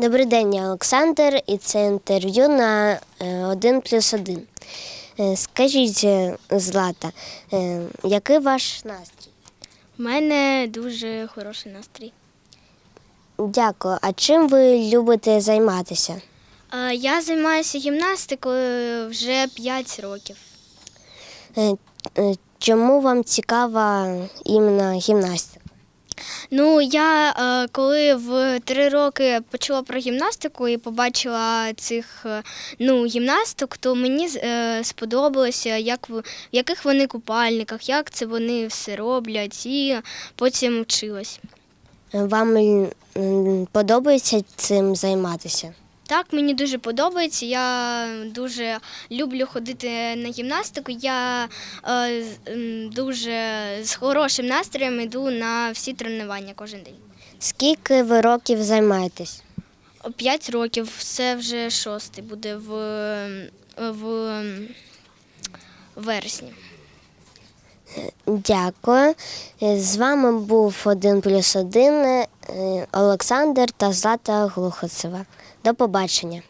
Добрий день, я Олександр, і це інтерв'ю на е, 1 плюс 1. Скажіть, е, Злата, е, який ваш настрій? У мене дуже хороший настрій. Дякую. А чим ви любите займатися? Е, Я займаюся гімнастикою вже 5 років. Е, е, Чому вам цікава іменно гімнастика? Ну, я е, коли в три роки почула про гімнастику і побачила цих е, ну, гімнасток, то мені е, сподобалося, як в в яких вони купальниках, як це вони все роблять, і потім вчилась. Вам подобається цим займатися? Так, мені дуже подобається. Я дуже люблю ходити на гімнастику. Я е, дуже з хорошим настроєм йду на всі тренування кожен день. Скільки ви років займаєтесь? П'ять років, це вже шостий буде в, в вересні. Дякую. З вами був 1 плюс 1 Олександр та Злата Глухоцева. До побачення.